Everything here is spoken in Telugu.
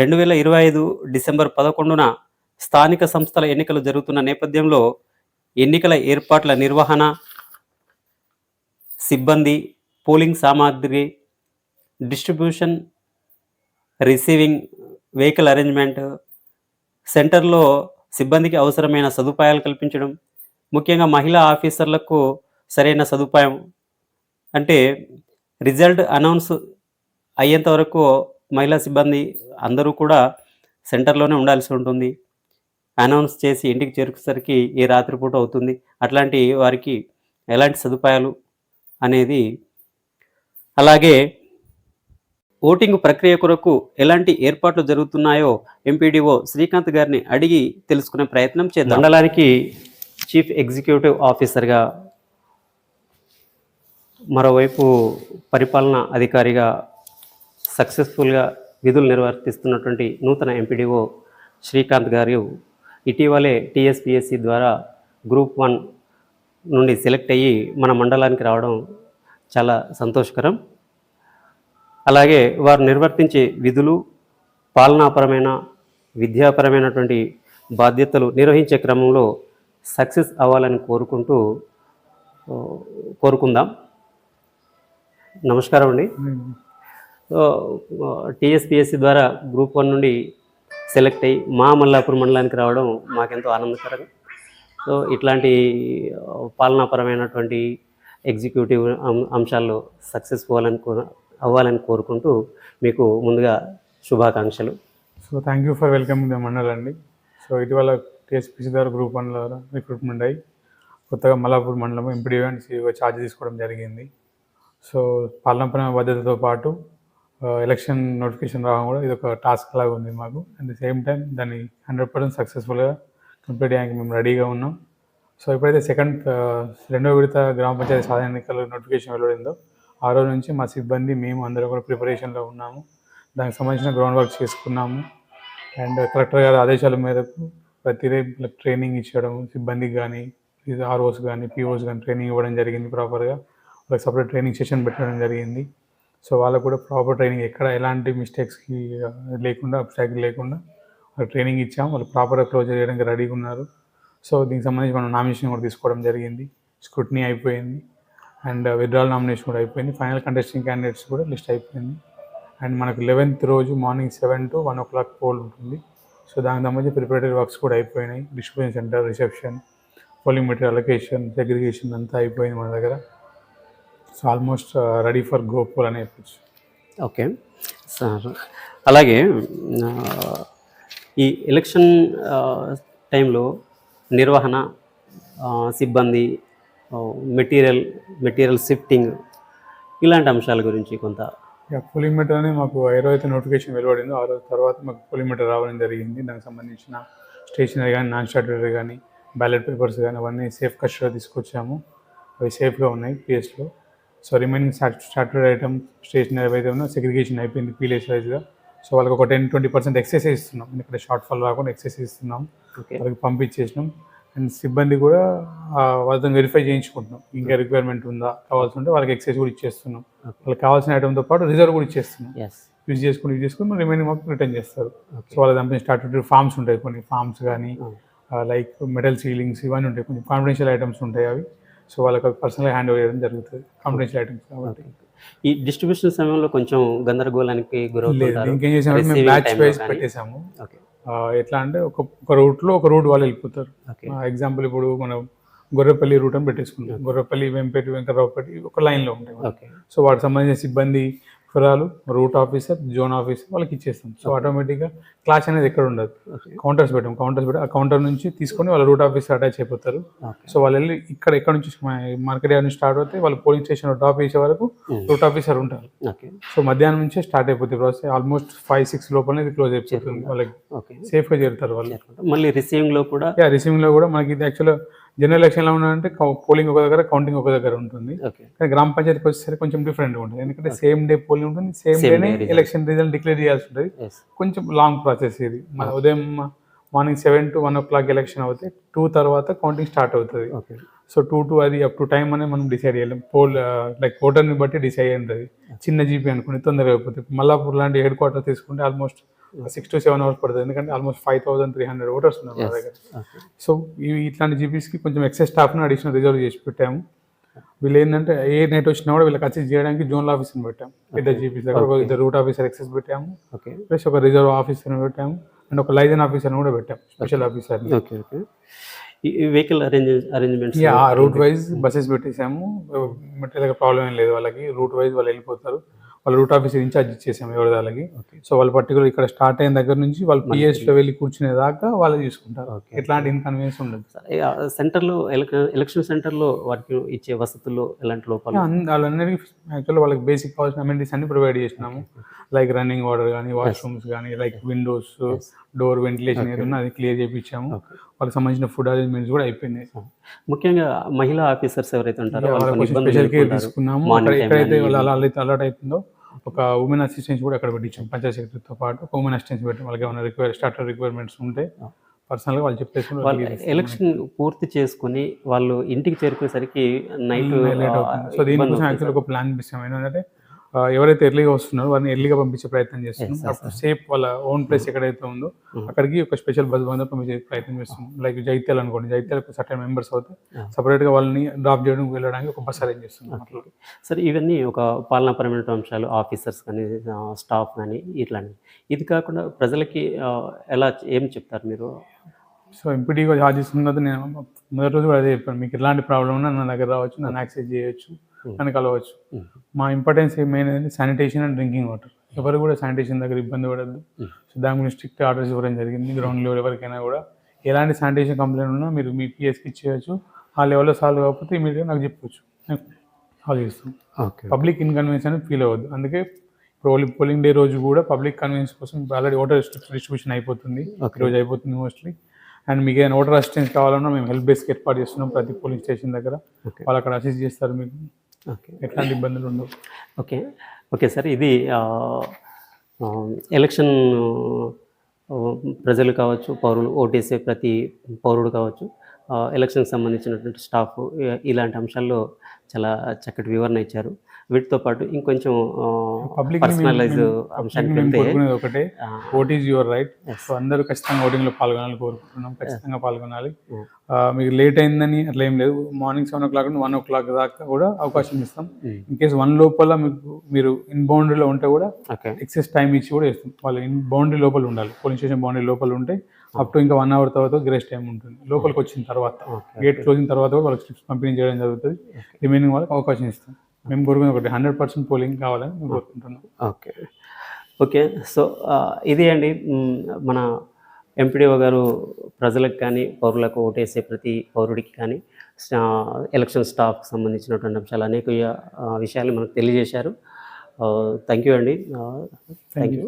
రెండు వేల ఇరవై ఐదు డిసెంబర్ పదకొండున స్థానిక సంస్థల ఎన్నికలు జరుగుతున్న నేపథ్యంలో ఎన్నికల ఏర్పాట్ల నిర్వహణ సిబ్బంది పోలింగ్ సామాగ్రి డిస్ట్రిబ్యూషన్ రిసీవింగ్ వెహికల్ అరేంజ్మెంట్ సెంటర్లో సిబ్బందికి అవసరమైన సదుపాయాలు కల్పించడం ముఖ్యంగా మహిళా ఆఫీసర్లకు సరైన సదుపాయం అంటే రిజల్ట్ అనౌన్స్ అయ్యేంత వరకు మహిళా సిబ్బంది అందరూ కూడా సెంటర్లోనే ఉండాల్సి ఉంటుంది. అనౌన్స్ చేసి ఇంటికి చేరుకుసరికి ఏ రాత్రిపూట అవుతుంది. అట్లాంటి వారికి ఎలాంటి సదుపాయాలు అనేది అలాగే ఓటింగ్ ప్రక్రియ కొరకు ఎలాంటి ఏర్పాట్లు జరుగుతున్నాయో ఎంపీడీఓ శ్రీకాంత్ గారిని అడిగి తెలుసుకునే ప్రయత్నం చేద్దాం. మండలానికి చీఫ్ ఎగ్జిక్యూటివ్ ఆఫీసర్గా మరోవైపు పరిపాలన అధికారిగా సక్సెస్ఫుల్గా విధులు నిర్వర్తిస్తున్నటువంటి నూతన ఎంపీడీఓ శ్రీకాంత్ గారు ఇటీవలే టీఎస్పిఎస్సి ద్వారా గ్రూప్ వన్ నుండి సెలెక్ట్ అయ్యి మన మండలానికి రావడం చాలా సంతోషకరం. అలాగే వారు నిర్వర్తించే విధులు పాలనాపరమైన విద్యాపరమైనటువంటి బాధ్యతలు నిర్వహించే క్రమంలో సక్సెస్ అవ్వాలని కోరుకుంటూ కోరుకుందాం. నమస్కారం అండి. టీఎస్పిఎస్సి ద్వారా గ్రూప్ వన్ నుండి సెలెక్ట్ అయ్యి మా మల్లాపూర్ మండలానికి రావడం మాకెంతో ఆనందకరం సో ఇట్లాంటి పాలనాపరమైనటువంటి ఎగ్జిక్యూటివ్ అం- అంశాల్లో సక్సెస్ అవ్వాలని కో- అవ్వాలని కోరుకుంటూ మీకు ముందుగా శుభాకాంక్షలు. So thank you for welcome the mandal అండి. సో ఇటీవల టీఎస్పీసీ ద్వారా గ్రూప్ వన్లో రిక్రూట్మెంట్ అయ్యి కొత్తగా మల్లాపూర్ మండలం ఎంపీడీ అండ్ సీఈఓ ఛార్జ్ తీసుకోవడం జరిగింది. సో పాలనపరమైన బాధ్యతతో పాటు ఎలక్షన్ నోటిఫికేషన్ రావడం కూడా ఇది ఒక టాస్క్ లాగా ఉంది మాకు. అట్ ది సేమ్ టైం దాన్ని హండ్రెడ్ పర్సెంట్ సక్సెస్ఫుల్గా కంప్లీట్ చేయడానికి మేము రెడీగా ఉన్నాం. సో ఎప్పుడైతే సెకండ్ రెండో విడత గ్రామ పంచాయతీ సాధారణ ఎన్నికల నోటిఫికేషన్ వెలువడిందో ఆ రోజు నుంచి మా సిబ్బంది మేము అందరం కూడా ప్రిపరేషన్లో ఉన్నాము. దానికి సంబంధించిన గ్రౌండ్ వర్క్ చేసుకున్నాము. అండ్ కలెక్టర్ గారి ఆదేశాల మేరకు ప్రతి ట్రైనింగ్ ఇచ్చడం సిబ్బందికి కానీ ఆర్ఓస్ కానీ పిఓస్ కానీ ట్రైనింగ్ ఇవ్వడం జరిగింది ప్రాపర్గా వాళ్ళకి సపరేట్ ట్రైనింగ్ సెషన్ పెట్టడం జరిగింది. సో వాళ్ళకు కూడా ప్రాపర్ ట్రైనింగ్ ఎక్కడ ఎలాంటి మిస్టేక్స్కి లేకుండా అబ్స్టాకిల్ లేకుండా వాళ్ళకి ట్రైనింగ్ ఇచ్చాం. వాళ్ళు ప్రాపర్గా క్లోజ్ చేయడానికి రెడీగా ఉన్నారు. సో దీనికి సంబంధించి మనం నామినేషన్ కూడా తీసుకోవడం జరిగింది. స్క్రూట్నీ అయిపోయింది. అండ్ విత్డ్రాల్ నామినేషన్ కూడా అయిపోయింది. ఫైనల్ కంటెస్టింగ్ క్యాండిడేట్స్ కూడా లిస్ట్ అయిపోయింది. అండ్ మనకు లెవెన్త్ రోజు morning seven to one o'clock poll ఉంటుంది. సో దానికి సంబంధించి ప్రిపరేటరీ వర్క్స్ కూడా అయిపోయినాయి. Distribution centre reception polling material allocation segregation అంతా అయిపోయింది మన దగ్గర. So almost ready for go poll అని చెప్పచ్చు ఓకే సార్ అలాగే ఈ ఎలక్షన్ టైంలో నిర్వహణ సిబ్బంది మెటీరియల్ మెటీరియల్ షిఫ్టింగ్ ఇలాంటి అంశాల గురించి కొంత పోలింగ్ మీటర్ అనేది మాకు ఏ రోజు అయితే నోటిఫికేషన్ వెలువడిందో ఆ రోజు తర్వాత మాకు పోలింగ్ మీటర్ రావడం జరిగింది. దానికి సంబంధించిన స్టేషనరీ కానీ నాన్ స్టాటరీ కానీ బ్యాలెట్ పేపర్స్ కానీ అవన్నీ సేఫ్ కస్టడీలో తీసుకొచ్చాము. అవి సేఫ్గా ఉన్నాయి పిఎస్లో so remaining statutory item stationery ఏవైతే ఉన్నా సెగ్రిగేషన్ అయిపోయింది పీలేస్ వైజ్గా సో వాళ్ళకి ఒక టెన్ ట్వంటీ పర్సెంట్ ఎక్సర్సైజ్ ఇస్తున్నాం. ఎందుకంటే షార్ట్ ఫాల్ రాకుండా ఎక్సర్సైజ్ ఇస్తున్నాం. వాళ్ళకి పంపించేసినాం. అండ్ సిబ్బంది కూడా వాళ్ళతో వెరిఫై చేయించుకుంటున్నాం. ఇంకా రిక్వైర్మెంట్ ఉందా కావాల్సి ఉంటే వాళ్ళకి ఎక్సైజ్ కూడా ఇచ్చేస్తున్నాం. వాళ్ళకి కావాల్సిన ఐటమ్తో పాటు రిజర్వ్ కూడా ఇచ్చేస్తున్నాం. యూజ్ చేసుకుని యూజ్ చేసుకుని రిమైనింగ్ మాకు రిటర్న్ చేస్తారు. సో వాళ్ళ దాంట్లో స్టార్టెడ్ ఫార్మ్స్ ఉంటాయి కొన్ని. ఫార్మ్స్ కానీ లైక్ మెటల్ సీలింగ్స్ ఇవన్నీ ఉంటాయి. కొంచెం కాన్ఫిడెన్షియల్ ఐటమ్స్ ఉంటాయి అవి. సో వాళ్ళకి పర్సనల్గా హ్యాండ్ ఓవర్ చేయడం జరుగుతుంది కాన్ఫిడెన్షియల్ ఐటమ్స్ కాబట్టి. ఈ డిస్ట్రిబ్యూషన్ సమయంలో కొంచెం గందరగోళానికి ఇంకేం చేసామంటే మేము బ్యాచ్ వైజ్. పెట్టేసాము ఎట్లా అంటే ఒక ఒక రూట్లో ఒక రూట్ వాళ్ళు వెళ్ళిపోతారు. ఎగ్జాంపుల్ ఇప్పుడు మనం గొర్రెపల్లి రూట్ అని పెట్టేసుకుంటాం గొర్రెపల్లి వెంపేటి వెంకటరావుపేట ఒక లైన్లో ఉంటాయి. ఓకే. సో వాటికి సంబంధించిన సిబ్బంది వివరాలు రూట్ ఆఫీసర్ జోన్ ఆఫీసర్ వాళ్ళకి ఇచ్చేస్తాం. సో ఆటోమేటిక్గా క్లాస్ అనేది ఎక్కడ ఉండదు. కౌంటర్స్ పెట్టాం. కౌంటర్స్ పెట్టి ఆ కౌంటర్ నుంచి తీసుకొని వాళ్ళ రూట్ ఆఫీసర్ అటాచ్ అయిపోతారు. సో వాళ్ళు వెళ్ళి ఇక్కడ ఎక్కడ నుంచి మార్కెట్ యార్డ్ నుంచి స్టార్ట్ అవుతే వాళ్ళు పోలింగ్ స్టేషన్ డ్రాప్ చేసే వరకు Hmm. రూట్ ఆఫీసర్ ఉంటారు. ఓకే సో మధ్యాహ్నం నుంచే స్టార్ట్ అయిపోతుంది ప్రాసెస్ ఆల్మోస్ట్ ఫైవ్ సిక్స్ లోపలనే ఇది క్లోజ్ అయిపోతుంది. వాళ్ళకి సేఫ్గా చేరుతారు వాళ్ళు. మళ్ళీ రిసీవింగ్లో కూడా రిసీవింగ్లో కూడా మనకి ఇది యాక్చువల్గా జనరల్ ఎలక్షన్లో ఉన్నాయంటే పోలింగ్ ఒక దగ్గర కౌంటింగ్ ఒక దగ్గర ఉంటుంది. కానీ గ్రామ పంచాయతీకి వచ్చేసరికి కొంచెం డిఫరెంట్గా ఉంటుంది. ఎందుకంటే సేమ్ డే పోలింగ్ ఉంటుంది సేమ్ డేనే. ఎలక్షన్ రిజల్ట్ డిక్లేర్ చేయాల్సి ఉంటుంది. కొంచెం లాంగ్ ప్రాసెస్ ఇది. మన ఉదయం morning seven to one o'clock election అవుతే టూ తర్వాత కౌంటింగ్ స్టార్ట్ అవుతుంది. సో టూ టు అది అప్ టు టైం అనేది మనం డిసైడ్ చేయలేం. పోల్ లైక్ ఓటర్ని బట్టి డిసైడ్ అయ్యింది చిన్న జీపీ అనుకుని తొందరగా అయిపోతుంది. మల్లాపూర్ లాంటి హెడ్ క్వార్టర్ తీసుకుంటే almost six to seven hours పడుతుంది. ఎందుకంటే almost five thousand three hundred voters ఉన్నారు మా దగ్గర. సో ఇవి ఇట్లాంటి జీపీస్కి కొంచెం ఎక్సెస్ స్టాఫ్ను అడిషనల్ రిజర్వ్ చేసి పెట్టాము. వీళ్ళు ఏంటంటే ఏ నైట్ వచ్చినా కూడా వీళ్ళకి అసిస్ట్ చేయడానికి జోనల్ ఆఫీసర్ని పెట్టాము. ఇద్దరు జీపీస్ దగ్గర ఒక ఇద్దరు రూట్ ఆఫీసర్ ఎక్సెస్ పెట్టాము. ఓకే ప్లస్ ఒక రిజర్వ్ ఆఫీసర్ని పెట్టాము. అండ్ ఒక లైజన్ ఆఫీసర్ని కూడా పెట్టాము స్పెషల్ ఈ వెహికల్ అరేంజ్ అరేంజ్మెంట్స్ యా రూట్ వైజ్ బస్సెస్ పెట్టేసాము మెటీరియల్ ప్రాబ్లం ఏం లేదు వాళ్ళకి. రూట్ వైజ్ వాళ్ళు వెళ్ళిపోతారు. వాళ్ళ రూట్ ఆఫీసర్ ఇన్ఛార్జ్ ఇచ్చేసాము ఎవరి వాళ్ళకి ఓకే. సో వాళ్ళు పర్టికులర్ ఇక్కడ స్టార్ట్ అయిన దగ్గర నుంచి వాళ్ళు పిఎస్లో వెళ్ళి కూర్చునే దాకా వాళ్ళు చూసుకుంటారు. ఓకే. ఎట్లాంటి ఇన్కన్వీనియన్స్ ఉండదు. సెంటర్లో ఎలక్షన్ సెంటర్లో వాటికి ఇచ్చే వసతుల్లో ఎలాంటి లోపాలు? వాళ్ళందరికీ యాక్చువల్లీ వాళ్ళకి బేసిక్ కావాల్సిన అమెండిటీస్ అన్ని ప్రొవైడ్ చేసినాము. లైక్ రన్నింగ్ వాటర్ కానీ వాష్రూమ్స్ కానీ లైక్ విండోస్ డోర్ వెంటిలేషన్ ఏదైనా అది క్లియర్ చేయించాము వాళ్ళకి సంబంధించిన ఫుడ్ అరేంజ్మెంట్స్ కూడా అయిపోయినాయి. ముఖ్యంగా మహిళా ఆఫీసర్స్ ఎవరైతే ఉంటారో వాళ్ళకి స్పెషల్ కేర్. తీసుకున్నాము. ఎక్కడైతే వాళ్ళు అలర్ట్ అవుతుందో ఒక ఉమెన్ అసిస్టెన్స్ కూడా అక్కడ పెట్టించాం. పంచాయత్ సెక్రటరీతో పాటు ఒక ఉమెన్ అసిస్టెన్స్ పెట్టి. వాళ్ళకి ఏమైనా రిక్వైర్ స్టార్టర్ రిక్వైర్మెంట్స్ ఉంటే పర్సనల్గా వాళ్ళు చెప్పేసి వాళ్ళు ఎలక్షన్ పూర్తి చేసుకుని వాళ్ళు ఇంటికి చేరుకునేసరికి నైట్ సో దీనికోసం యాక్చువల్ ఒక ప్లాన్ ఇస్తాం. ఏంటంటే ఎవరైతే ఎర్లీగా వస్తున్నారో వారిని ఎర్లీగా పంపించే ప్రయత్నం చేస్తున్నాం. సేఫ్ వాళ్ళ ఓన్ ప్లేస్ ఎక్కడైతే ఉందో Mhm. అక్కడికి ఒక స్పెషల్ బస్ బంద్ పంపించే ప్రయత్నం చేస్తున్నాం. లైక్ జైత్యాల అనుకోండి. జైత్యాలకు సర్టన్ మెంబర్స్ అవుతే Yeah. separate గా వాళ్ళని డ్రాప్ చేయడం వెళ్ళడానికి ఒక బస్ అరేంజ్ చేస్తున్నాం. సరే ఇవన్నీ ఒక పాలనాపరమైన అంశాలు ఆఫీసర్స్ కానీ స్టాఫ్ కానీ ఇట్లాంటివి. ఇది కాకుండా ప్రజలకి ఎలా ఏం చెప్తారు మీరు? సో ఎంపీడీగా ఛార్జెస్ ఉన్నది నేను మొదటి రోజు కూడా అదే చెప్పాను. మీకు ఎలాంటి ప్రాబ్లం ఉన్నా నా దగ్గర రావచ్చు నన్ను యాక్సెస్ చేయొచ్చు. Hmm. నన్ను కలవచ్చు. Hmm. మా ఇంపార్టెన్స్ మెయిన్ ఏంటంటే శానిటేషన్ అండ్ డ్రింకింగ్ వాటర్ ఎవరు కూడా శానిటేషన్ దగ్గర ఇబ్బంది పడద్దు. Hmm. సో దాని గురించి స్ట్రిక్ట్ ఆర్డర్స్ ఇవ్వడం జరిగింది. గ్రౌండ్ లెవెల్ ఎవరికైనా కూడా ఎలాంటి శానిటేషన్ కంప్లైంట్ ఉన్నా మీరు మీ పిఎస్కి ఇచ్చేయచ్చు. ఆ లెవెల్లో సాల్వ్ కాకపోతే ఇమీడియట్గా నాకు చెప్పొచ్చు. సాల్వ్ చేస్తాం ఓకే పబ్లిక్ ఇన్కన్వీనియన్స్ అనేది ఫీల్ అవ్వద్దు. అందుకే పోలింగ్ పోలింగ్ డే రోజు కూడా పబ్లిక్ కన్వీనియన్స్ కోసం ఆల్రెడీ ఓటర్ డిస్ట్రిబ్యూషన్ అయిపోతుంది. ఈరోజు అయిపోతుంది మోస్ట్లీ అండ్ మీకు ఏదైనా ఓటర్ అసిస్టెన్స్ కావాలన్నా మేము హెల్ప్ డెస్క్ ఏర్పాటు చేస్తున్నాం ప్రతి పోలింగ్ స్టేషన్ దగ్గర. వాళ్ళు అక్కడ అసిస్ట్ చేస్తారు మీకు. ఎట్లాంటి ఇబ్బందులు ఉండవు. ఓకే. ఓకే సార్ ఇది ఎలక్షన్ ప్రజలు కావచ్చు పౌరులు ఓటేసే ప్రతి పౌరుడు కావచ్చు ఎలక్షన్కి సంబంధించినటువంటి స్టాఫ్ ఇలాంటి అంశాల్లో చాలా చక్కటి వివరణ ఇచ్చారు. వీటితో పాటు ఇంకొంచెం పర్సనలైజ్ అంశానికి వెళ్తే ఒకటే. Vote is your right. So అందరూ ఖచ్చితంగా ఓటింగ్లో పాల్గొనాలని కోరుకుంటున్నాం. ఖచ్చితంగా పాల్గొనాలి. మీకు లేట్ అయిందని అట్లా ఏం లేదు. మార్నింగ్ సెవెన్ ఓ క్లాక్ నుండి వన్ ఓ క్లాక్ దాకా కూడా అవకాశం ఇస్తాం. ఇన్ కేసు వన్ లోపల మీకు మీరు ఇన్ బౌండరీలో ఉంటే కూడా ఎక్సెస్ టైం ఇచ్చి కూడా ఇస్తాం వాళ్ళు ఇన్ బౌండరీ లోపల ఉండాలి. పోలీస్ స్టేషన్ బౌండరీ లోపల ఉంటే అప్ టు ఇంకా వన్ అవర్ తర్వాత గ్రేస్ టైం ఉంటుంది. లోపలికి వచ్చిన తర్వాత గేట్ క్లోజింగ్ తర్వాత కూడా వాళ్ళకి స్లిప్స్ పంపిణీ చేయడం జరుగుతుంది. రిమైనింగ్ వాళ్ళకి అవకాశం ఇస్తాం. మేము కోరుకునే ఒకటి హండ్రెడ్ పర్సెంట్ పోలింగ్ కావాలని మేము కోరుకుంటున్నాం. ఓకే. ఓకే. సో ఇది అండి మన ఎంపీడీఓ గారు ప్రజలకు కానీ పౌరులకు ఓటేసే ప్రతి పౌరుడికి కానీ ఎలక్షన్ స్టాఫ్కి సంబంధించినటువంటి అంశాలు అనేక విషయాలు మనకు తెలియజేశారు. థ్యాంక్ యూ అండి. Thank you